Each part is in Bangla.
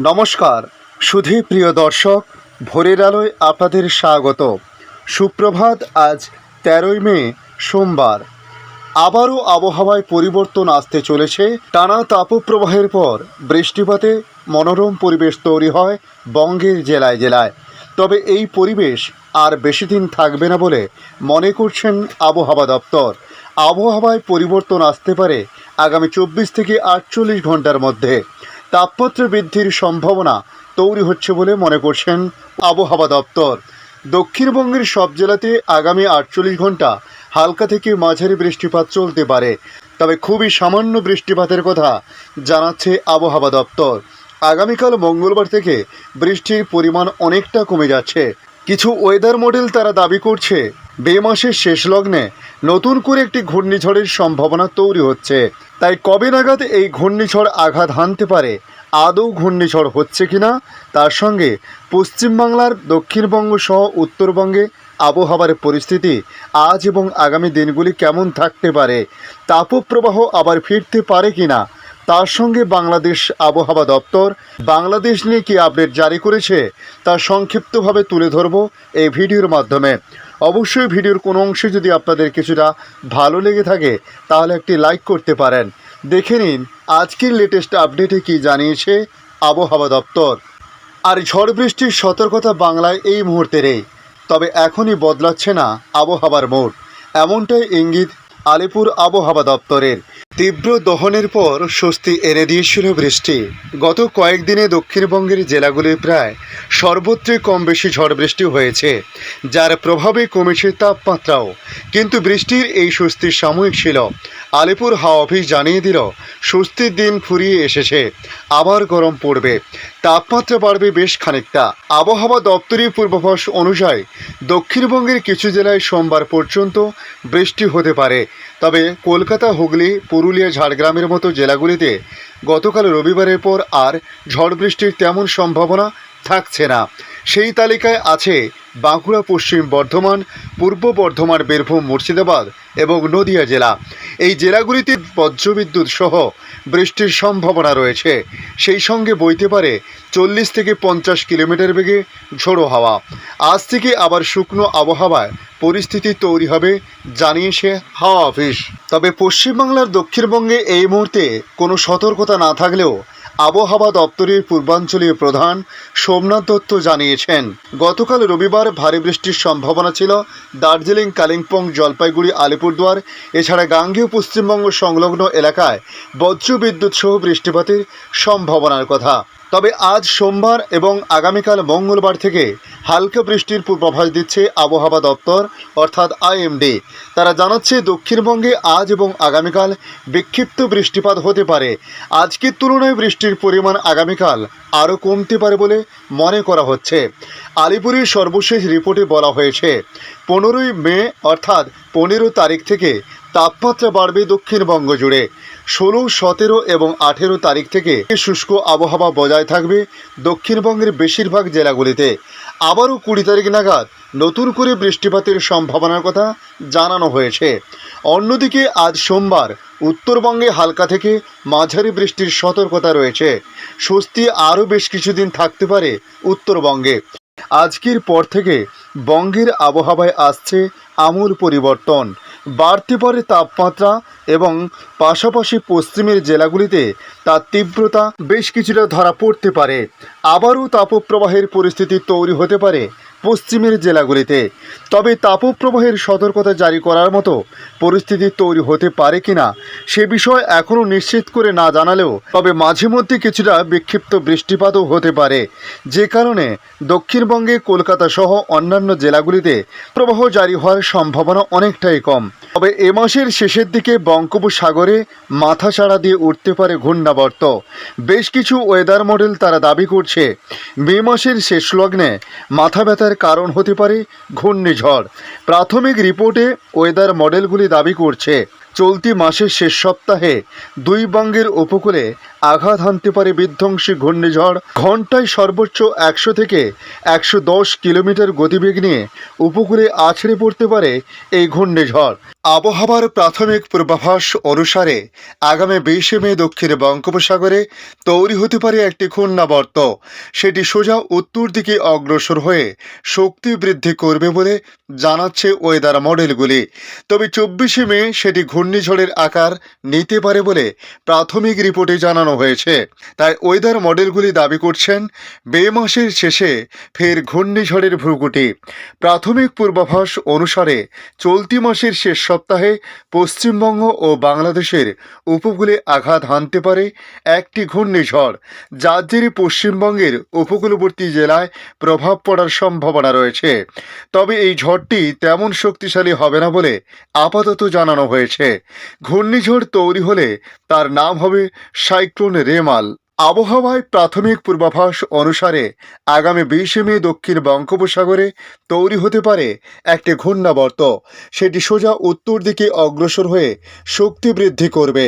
নমস্কার। সুধী প্রিয় দর্শক, ভোরের আলোয় আপনাদের স্বাগত। সুপ্রভাত, আজ তেরোই মে, সোমবার। আবারও আবহাওয়ায় পরিবর্তন আসতে চলেছে। টানা তাপপ্রবাহের পর বৃষ্টিপাতে মনোরম পরিবেশ তৈরি হয় বঙ্গের জেলায় জেলায়। তবে এই পরিবেশ আর বেশি দিন থাকবে না বলে মনে করছেন আবহাওয়া দপ্তর। আবহাওয়ায় পরিবর্তন আসতে পারে আগামী চব্বিশ থেকে আটচল্লিশ ঘণ্টার মধ্যে। তাপমাত্রা বৃদ্ধির সম্ভাবনা তৈরি হচ্ছে বলে মনে করছেন আবহাওয়া দপ্তর। দক্ষিণবঙ্গের সব জেলাতে আগামী আটচল্লিশ ঘণ্টা হালকা থেকে মাঝারি বৃষ্টিপাত চলতে পারে। তবে খুবই সামান্য বৃষ্টিপাতের কথা জানাচ্ছে আবহাওয়া দপ্তর। আগামীকাল মঙ্গলবার থেকে বৃষ্টির পরিমাণ অনেকটা কমে যাচ্ছে। কিছু ওয়েদার মডেল তারা দাবি করছে বে মাসের শেষ লগ্নে নতুন করে একটি ঘূর্ণিঝড়ের সম্ভাবনা তৈরি হচ্ছে। তাই কবে নাগাদ এই ঘূর্ণিঝড় আঘাত হানতে পারে, আদৌ ঘূর্ণিঝড় হচ্ছে কিনা, তার সঙ্গে পশ্চিমবাংলার দক্ষিণবঙ্গ সহ উত্তরবঙ্গে আবহাওয়ার পরিস্থিতি আজ এবং আগামী দিনগুলি কেমন থাকতে পারে, তাপপ্রবাহ আবার ফিরতে পারে কিনা তার সঙ্গে বাংলাদেশ আবহাওয়া দপ্তর বাংলাদেশ নিয়ে কি আপডেট জারি করেছে তা সংক্ষিপ্তভাবে তুলে ধরব এই ভিডিওর মাধ্যমে। অবশ্যই ভিডিওর কোনো অংশে যদি আপনাদের কিছুটা ভালো লেগে থাকে, তাহলে একটি লাইক করতে পারেন। দেখে নিন আজকের লেটেস্ট আপডেটে কি জানিয়েছে আবহাওয়া দপ্তর। আর ঝড় বৃষ্টির সতর্কতা বাংলায় এই মুহূর্তেরই তবে এখনই বদলাচ্ছে না আবহাওয়ার মোড়। এমনটাই ইঙ্গিত আলিপুর আবহাওয়া দপ্তরের তীব্র দহনের পর স্বস্তি এনে দিয়েছিল বৃষ্টি। গত কয়েকদিনে দক্ষিণবঙ্গের জেলাগুলির প্রায় সর্বত্রই কম বেশি ঝড় বৃষ্টি হয়েছে, যার প্রভাবে কমেছে তাপমাত্রাও। কিন্তু বৃষ্টির এই স্বস্তি সাময়িক ছিল আলিপুর হাওয়া অফিস জানিয়ে দিল, স্বস্তির দিন ফুরিয়ে এসেছে, আবার গরম পড়বে। তাপমাত্রা বাড়বে বেশ খানিকটা। আবহাওয়া দপ্তরের পূর্বাভাস অনুযায়ী দক্ষিণবঙ্গের কিছু জেলায় সোমবার পর্যন্ত বৃষ্টি হতে পারে। তবে কলকাতা, হুগলি, পুরুলিয়া, ঝাড়গ্রামের মতো জেলাগুলিতে গতকাল রবিবারের পর আর ঝড় বৃষ্টির তেমন সম্ভাবনা থাকছে না। সেই তালিকায় আছে বাঁকুড়া, পশ্চিম বর্ধমান, পূর্ব বর্ধমান, বীরভূম, মুর্শিদাবাদ এবং নদিয়া জেলা। এই জেলাগুলিতে বজ্রবিদ্যুৎ সহ বৃষ্টির সম্ভাবনা রয়েছে। সেই সঙ্গে বইতে পারে চল্লিশ থেকে পঞ্চাশ কিলোমিটার বেগে ঝোড়ো হাওয়া। আজ থেকে আবার শুকনো আবহাওয়ায় পরিস্থিতি তৈরি হবে জানিয়েছে হাওয়া অফিস। তবে পশ্চিমবাংলার দক্ষিণবঙ্গে এই মুহূর্তে কোনো সতর্কতা না থাকলেও আবহাওয়া দপ্তরের পূর্বাঞ্চলীয় প্রধান সোমনাথ দত্ত জানিয়েছেন, গতকাল রবিবার ভারী বৃষ্টির সম্ভাবনা ছিল দার্জিলিং, কালিম্পং, জলপাইগুড়ি, আলিপুরদুয়ার, এছাড়া গাঙ্গীয় পশ্চিমবঙ্গ সংলগ্ন এলাকায় বজ্রবিদ্যুৎ সহ বৃষ্টিপাতের সম্ভাবনার কথা। তবে আজ সোমবার এবং আগামীকাল মঙ্গলবার থেকে হালকা বৃষ্টির পূর্বাভাস দিচ্ছে আবহাওয়া দপ্তর, অর্থাৎ আইএমডি। তারা জানাচ্ছে, দক্ষিণবঙ্গে আজ এবং আগামীকাল বিক্ষিপ্ত বৃষ্টিপাত হতে পারে। আজকের তুলনায় বৃষ্টির পরিমাণ আগামীকাল আরও কমতে পারে বলে মনে করা হচ্ছে। আলিপুরের সর্বশেষ রিপোর্টে বলা হয়েছে, পনেরোই মে, অর্থাৎ পনেরো তারিখ থেকে তাপমাত্রা বাড়বে দক্ষিণবঙ্গ জুড়ে। ষোলো, সতেরো এবং আঠেরো তারিখ থেকে শুষ্ক আবহাওয়া বজায় থাকবে দক্ষিণবঙ্গের বেশিরভাগ জেলাগুলিতে। আবারও কুড়ি তারিখ নাগাদ নতুন করে বৃষ্টিপাতের সম্ভাবনার কথা জানানো হয়েছে। অন্যদিকে আজ সোমবার উত্তরবঙ্গে হালকা থেকে মাঝারি বৃষ্টির সতর্কতা রয়েছে। স্বস্তি আরও বেশ কিছুদিন থাকতে পারে উত্তরবঙ্গে। আজকের পর থেকে বঙ্গের আবহাওয়ায় আসছে আমূল পরিবর্তন। বাড়তে পারে তাপমাত্রা এবং পাশাপাশি পশ্চিমের জেলাগুলিতে তার তীব্রতা বেশ কিছুটা ধরা পড়তে পারে। আবারও তাপপ্রবাহের পরিস্থিতি তৈরি হতে পারে। পশ্চিমের জেলাগুলিতে। তবে তাপপ্রবাহের সতর্কতা জারি করার মতো পরিস্থিতি তৈরি হতে পারে কিনা, সে বিষয়ে এখনও নিশ্চিত করে না জানালেও, তবে মাঝে মধ্যে কিছুটা বিক্ষিপ্ত বৃষ্টিপাতও হতে পারে। যে কারণে দক্ষিণবঙ্গে, কলকাতা সহ অন্যান্য জেলাগুলিতে প্রবাহ জারি হওয়ার সম্ভাবনা অনেকটাই কম। তবে এ মাসের শেষের দিকে বঙ্গোপসাগরে মাথা চাড়া দিয়ে উঠতে পারে ঘূর্ণাবর্ত। বেশ কিছু ওয়েদার মডেল তারা দাবি করছে, মে মাসের শেষ লগ্নে মাথা ব্যথার কারণ হতে পারে ঘূর্ণিঝড়। প্রাথমিক রিপোর্টে ওয়েদার মডেলগুলি দাবি করছে, চলতি মাসের শেষ সপ্তাহে দুই বঙ্গের উপকূলে আঘাত হানতে পারে বিধ্বংসী ঘূর্ণিঝড়। ঘন্টায় সর্বোচ্চ একশো থেকে একশো দশ কিলোমিটার গতিবেগ নিয়ে উপকূলে আছড়ে পড়তে পারে এই ঘূর্ণিঝড়। আবহাওয়ার প্রাথমিক পূর্বাভাস অনুসারে আগামী বিশে মে দক্ষিণ বঙ্গোপসাগরে তৈরি হতে পারে একটি ঘূর্ণাবর্ত। সেটি সোজা উত্তর দিকে অগ্রসর হয়ে শক্তি বৃদ্ধি করবে বলে জানাচ্ছে ওয়েদার মডেলগুলি তবে চব্বিশে মে সেটি ঘূর্ণিঝড়ের আকার নিতে পারে বলে প্রাথমিক রিপোর্টে জানানো হয়েছে। তাই ওয়েদার মডেলগুলি দাবি করছেন, মে মাসের শেষে ফের ঘূর্ণিঝড়ের ভ্রুকুটি প্রাথমিক পূর্বাভাস অনুসারে চলতি মাসের শেষ সপ্তাহে পশ্চিমবঙ্গ ও বাংলাদেশের উপকূলে আঘাত হানতে পারে একটি ঘূর্ণিঝড়, যার জেরে পশ্চিমবঙ্গের উপকূলবর্তী জেলায় প্রভাব পড়ার সম্ভাবনা রয়েছে। তবে এই ঝড়টি তেমন শক্তিশালী হবে না বলে আপাতত জানানো হয়েছে। ঘূর্ণিঝড় তৈরি হলে তার নাম হবে সাইক্লোন রেমাল আবহাওয়ায় প্রাথমিক পূর্বাভাস অনুসারে আগামী বিশে মে দক্ষিণ বঙ্গোপসাগরে তৈরি হতে পারে একটি ঘূর্ণাবর্ত। সেটি সোজা উত্তর দিকে অগ্রসর হয়ে শক্তি বৃদ্ধি করবে।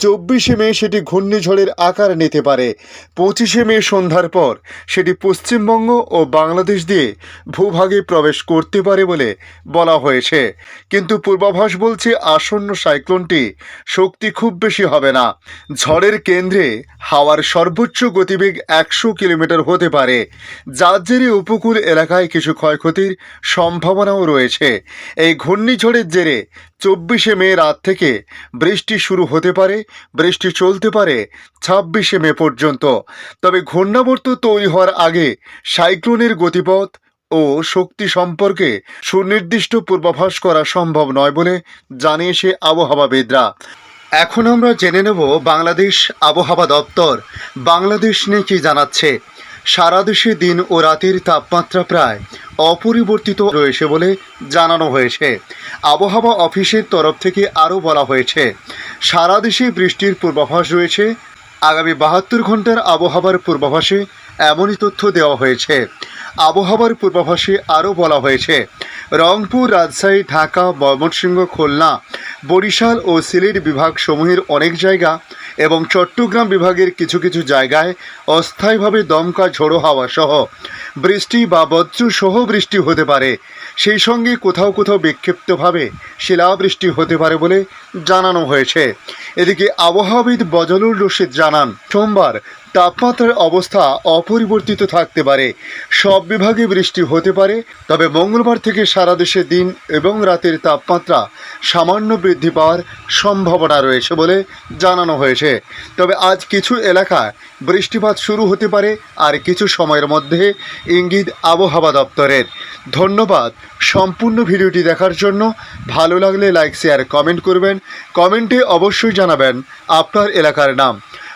চব্বিশে মে সেটি ঘূর্ণিঝড়ের আকার নিতে পারে। পঁচিশে মে সন্ধ্যার পর সেটি পশ্চিমবঙ্গ ও বাংলাদেশ দিয়ে ভূভাগে প্রবেশ করতে পারে বলে বলা হয়েছে। কিন্তু পূর্বাভাস বলছে আসন্ন সাইক্লোনটি শক্তি খুব বেশি হবে না। ঝড়ের কেন্দ্রে হাওয়ার সর্বোচ্চ গতিবেগ একশো কিলোমিটার হতে পারে। যার জেরে উপকূল এলাকায় কিছু ক্ষয়ক্ষতির সম্ভাবনাও রয়েছে। এই ঘূর্ণিঝড়ের জেরে চব্বিশে মে রাত থেকে বৃষ্টি শুরু হতে পারে, বৃষ্টি চলতে পারে ছাব্বিশে মে পর্যন্ত। তবে ঘূর্ণাবর্ত তৈরি হওয়ার আগে সাইক্লোনের গতিপথ ও শক্তি সম্পর্কে সুনির্দিষ্ট পূর্বাভাস করা সম্ভব নয় বলে জানিয়েছে আবহাওয়াবিদরা। এখন আমরা জেনে নেব বাংলাদেশ আবহাওয়া দপ্তর বাংলাদেশ নিয়ে কি জানাচ্ছে। সারা দেশে দিন ও রাতের তাপমাত্রা প্রায় অপরিবর্তিত রয়েছে বলে জানানো হয়েছে। আবহাওয়া অফিসের তরফ থেকে আরও বলা হয়েছে, সারা দেশে বৃষ্টির পূর্বাভাস রয়েছে। আগামী বাহাত্তর ঘণ্টার আবহাওয়ার পূর্বাভাসে এমনই তথ্য দেওয়া হয়েছে। আবহাওয়ার পূর্বাভাসে আরও বলা হয়েছে, রংপুর, রাজশাহী, ঢাকা, ময়মনসিংহ, খুলনা, বরিশাল ও সিলেট বিভাগ সমূহের অনেক জায়গা এবং চট্টগ্রাম বিভাগের কিছু কিছু জায়গায় অস্থায়ীভাবে দমকা ঝোড়ো হাওয়া সহ বৃষ্টি বা বজ্র সহ বৃষ্টি হতে পারে। সেই সঙ্গে কোথাও কোথাও বিক্ষিপ্তভাবে শিলাবৃষ্টি হতে পারে বলে জানানো হয়েছে। এদিকে আবহাওয়াবিদ বজলুর রশিদ জানান, সোমবার তাপমাত্রার অবস্থা অপরিবর্তিত থাকতে পারে। সব বিভাগে বৃষ্টি হতে পারে, তবে মঙ্গলবার থেকে সারা দেশে দিন এবং রাতের তাপমাত্রা সামান্য বৃদ্ধি পাওয়ার সম্ভাবনা রয়েছে বলে জানানো হয়েছে। তবে আজ কিছু এলাকায় বৃষ্টিপাত শুরু হতে পারে আর কিছু সময়ের মধ্যে ইঙ্গিত আবহাওয়া দপ্তরের। ধন্যবাদ সম্পূর্ণ ভিডিওটি দেখার জন্য। ভালো লাগলে লাইক, শেয়ার, কমেন্ট করবেন। কমেন্টে অবশ্যই জানাবেন আপনার এলাকার নাম।